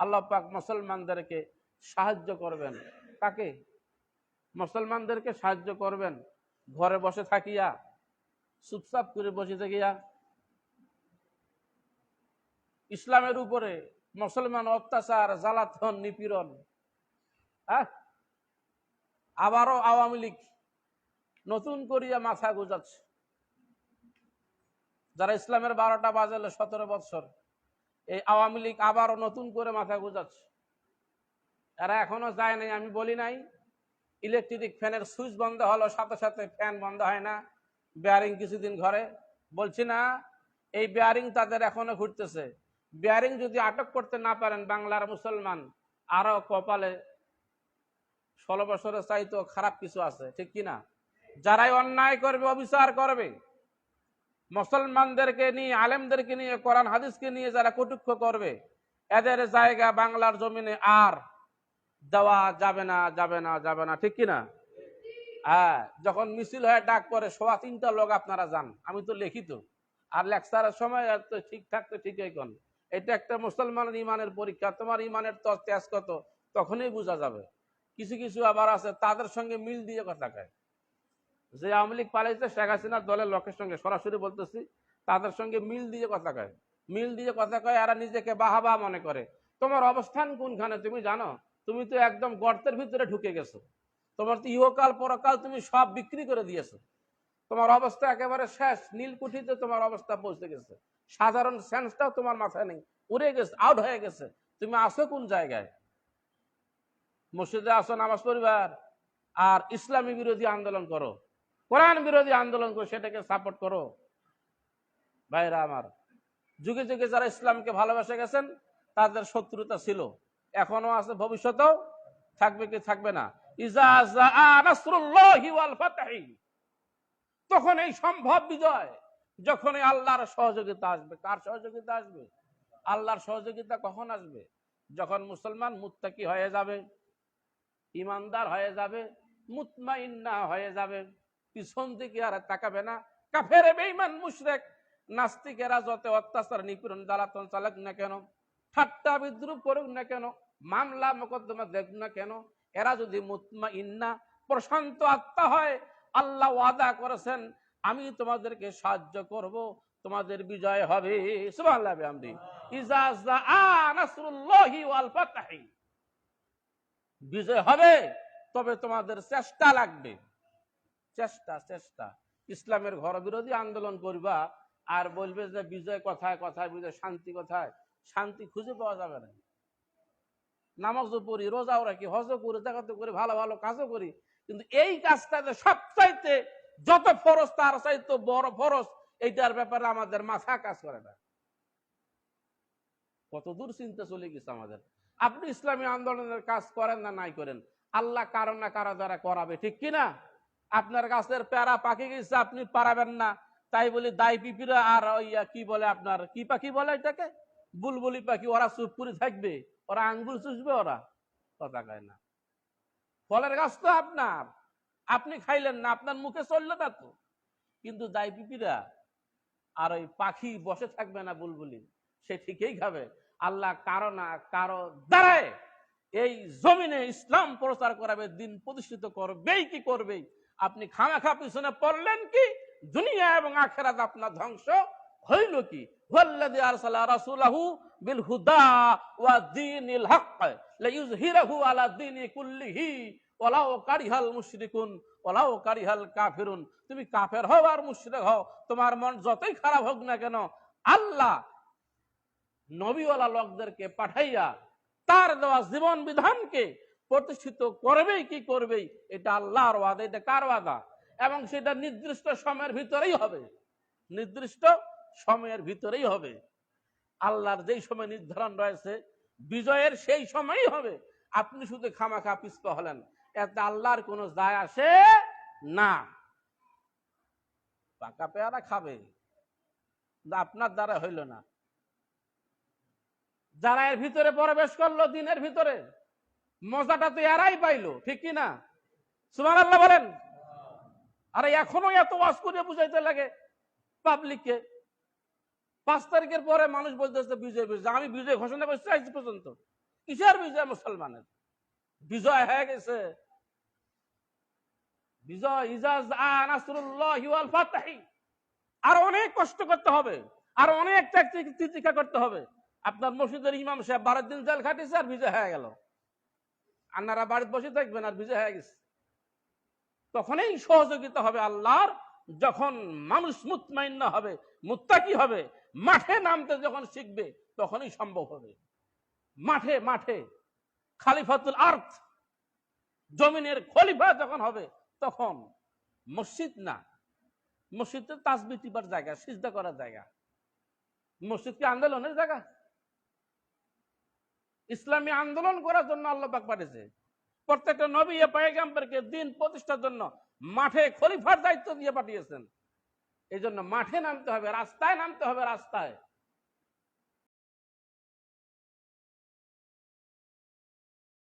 আল্লাহ পাক মুসলমানদেরকে সাহায্য করবেন। তাকে মুসলমানদেরকে সাহায্য করবেন। ঘরে বসে থাকিয়া, চুপচাপ করে বসে থাকিয়া। ইসলামের উপরে মুসলমান অত্যাচার, জ্বালাতন, নিপীড়ন হ্যাঁ? আবারও আওয়ামী লীগ নতুন করিয়া মাথা গুজাচ্ছে। যারা ইসলামের বারোটা বাজালে সতেরো বৎসর। এই আওয়ামী লীগ আবারও নতুন করে মাথা গুজাচ্ছে এরা এখনও যায় নাই, আমি বলি নাই, ইলেকট্রিক ফ্যানের সুইচ বন্ধ হলো, সাথে সাথে ফ্যান বন্ধ হয় না বেয়ারিং কিছুদিন ঘরে। বলছি না, এই বেয়ারিং তাদের এখনও ঘুরতেছে। বেয়ারিং যদি আটক করতে না পারেন বাংলার মুসলমান আরও কপালে ষোলো বছরের চাইতো খারাপ কিছু আছে, ঠিক কি না যারাই অন্যায় করবে, অবিচার করবে মুসলমানদেরকে নিয়ে, আলেমদেরকে নিয়ে, কোরআন হাদিসকে নিয়ে যারা কটুক্ষ করবে, এদের জায়গা বাংলার জমিনে আর দেওয়া যাবে না যাবে না যাবে না। ঠিক কি না হ্যাঁ যখন মিছিল হয়ে ডাক পরে সোয়া তিনটা লোক আপনারা যান। আমি তো লিখিত। আর লেকচারের সময় তো ঠিক থাকতো ঠিকই কোন। এটা একটা মুসলমানের ইমানের পরীক্ষা। তোমার ইমানের তেজ কত? তখনই বোঝা যাবে। কিছু কিছু আবার আছে, তাদের সঙ্গে মিল দিয়ে কথা কয়। যে আওয়ামী লীগ পালাইছে, শেখ হাসিনার দলের লোকের সঙ্গে। সরাসরি বলতেছি, তাদের সঙ্গে মিল দিয়ে কথা কয়। মিল দিয়ে কথা কয়, এরা নিজেকে বাহাবা মনে করে। তোমার অবস্থান কোনখানে তুমি জানো? তুমি তো একদম গর্তের ভিতরে ঢুকে গেছো। তোমার তো ইহকাল, পরকাল তুমি সব বিক্রি করে দিয়েছ। তোমার অবস্থা একেবারে শেষ, নীলকুঠিতে তোমার অবস্থা পৌঁছে গেছে। সাধারণ সেন্সটাও তোমার মাথায় নেই। উড়ে গেছে আউট হয়ে গেছে। তুমি আসো কোন জায়গায়? মসজিদে আসো নামাজ পরিবার আর ইসলামী বিরোধী আন্দোলন করো। কোরআন বিরোধী আন্দোলন করো সেটাকে সাপোর্ট করো। ভাইরা আমার, যুগে যুগে যারা ইসলামকে ভালোবেসে গেছেন, তাদের শত্রুতা ছিল। এখনও আছে, ভবিষ্যতেও থাকবে কি থাকবে না। তখন এই সম্ভব বিজয় যখন আল্লাহর সহযোগিতা আসবে। কার সহযোগিতা আসবে? আল্লাহর সহযোগিতা কখন আসবে? যখন মুসলমান মুত্তাকি হয়ে যাবে, ইমানদার হয়ে যাবে, মুতমাইন্না হয়ে যাবে। পিছন দিকে আর তাকাবে না। কাফের, বেঈমান, মুশরিক, নাস্তিকেরা যত অত্যাচার, নিপীড়ন, জ্বালাতন চালাক না কেন? ঠাট্টা বিদ্রুপ করুক না কেন? মামলা, মোকদ্দমা দেখ না কেন? এরা যদি মুতমা ইন্না প্রশান্ত আত্মা হয়, আল্লাহ ওয়াদা করেছেন, আমি তোমাদেরকে সাহায্য করব, তোমাদের বিজয় হবে। বিজয় হবে, তবে তোমাদের চেষ্টা লাগবে। চেষ্টা চেষ্টা। ইসলামের ঘর বিরোধী আন্দোলন করবা, আর বলবে যে বিজয় কথায় কথায় বিজয় শান্তি কথায়? শান্তি খুঁজে পাওয়া যাবে না। নামাজও পড়ি, রোজাও রাখি, হজও করি দেখাতে করি, ভালো ভালো কাজও করি। কিন্তু এই কাজটাতে সবচাইতে যত ফরজ, তার চাইতে বড় ফরজ, এইটার ব্যাপারে আমাদের মাথা কাজ করে না। কত দূর চিন্তা চলে গেছে আমাদের। আপনি ইসলামী আন্দোলনের কাজ করেন না নাই করেন, আল্লাহ কারও না কারও দ্বারা করাবে, ঠিক কিনা? আপনার গাছের প্যারা পাখি গেছে, আপনি পারাবেন না। তাই বলি, দাই পিপিরা আর ওইয়া কি বলে আপনার, কি পাখি বলে এটাকে? বুলবুলি পাখি, ওরা চুপ করে থাকবে, ওরা আঙ্গুল চুষবে, ওরা কথা কয় না। ফলের গাছ তো আপনার, আপনি খাইলেন না, আপনার মুখে চলল না তো। কিন্তু দাই পিপিরা আর ওই পাখি বসে থাকবে না বুলবুলি, সে ঠিকই খাবে। আল্লাহ কারও না কারও দ্বারায় এই জমিনে ইসলাম প্রচার করাবে, দিন প্রতিষ্ঠিত করবেই কি করবেই। আপনি খামাখা পিছনে পড়লেন কি? দুনিয়া এবং আখেরাত আপনার ধ্বংস হইল কি? কুল্লিহি কারিহাল তুমি কাফের হও আর মুশরিক হও, তোমার মন যতই খারাপ হোক না কেন, আল্লাহ নবীওয়ালা লোকদেরকে পাঠাইয়া তার দেওয়া জীবন বিধানকে প্রতিষ্ঠিত করবেই, কি করবেই? এটা আল্লাহর ওয়াদা, এটা কার ওয়াদা? এবং সেটা নির্দিষ্ট সময়ের ভিতরেই হবে। নির্দিষ্ট সময়ের ভিতরেই হবে। আল্লাহর যেই সময় নির্ধারণ রয়েছে, বিজয়ের সেই সময়ই হবে। আপনি শুধু খামাখা পিছপা হলেন। এতে আল্লাহর কোনো যায় আসে না। পাকা পেয়ারা খাবে। আপনার দ্বারা হইল না। যারা এর ভিতরে প্রবেশ করল দিনের ভিতরে। মজাটা তো এরাই পাইলো, ঠিক কি না? সুমান আল্লাহ বলেন। আরে এখনও এত ওয়াজ করে বুঝাইতে লাগে পাবলিককে পাঁচ তারিখের পরে মানুষ বলতেছে, বিজয় বিজয়। আমি বিজয় ঘোষণা করছি আজ পর্যন্ত। কিসের বিজয় মুসলমানের? বিজয় হয়ে গেছে। বিজয় ইজাজ আর অনেক কষ্ট করতে হবে, আর অনেক তিতিকা করতে হবে। আপনার মসজিদের ইমাম সাহেব বারো দিন জেল খাটিয়েছে আর বিজয় হয়ে গেল। আন্নারা বাড়িতে বসে থাকবেন আর বিজয় হয়ে গেছে। তখনই সহযোগিতা হবে আল্লাহর, যখন মানুষ মুতমাইন্য হবে, মুত্তাকি হবে, মাঠে নামতে যখন শিখবে, তখনই সম্ভব হবে। মাঠে মাঠে, খালিফাতুল আর্থ, জমিনের খলিফা যখন হবে, তখন মসজিদ না। মসজিদ তো তাসবি টিপার জায়গা, সিজদা করার জায়গা। মসজিদ কি আন্দোলনের জায়গা? ইসলামী আন্দোলন করার জন্য আল্লাহ পাক পাঠিয়েছে। প্রত্যেকটা নবী পায়গাম্বরকে দিন প্রতিষ্ঠার জন্য মাঠে খলিফার দায়িত্ব দিয়ে পাঠিয়েছেন। এই জন্য মাঠে নামতে হবে, রাস্তায় নামতে হবে, রাস্তায়।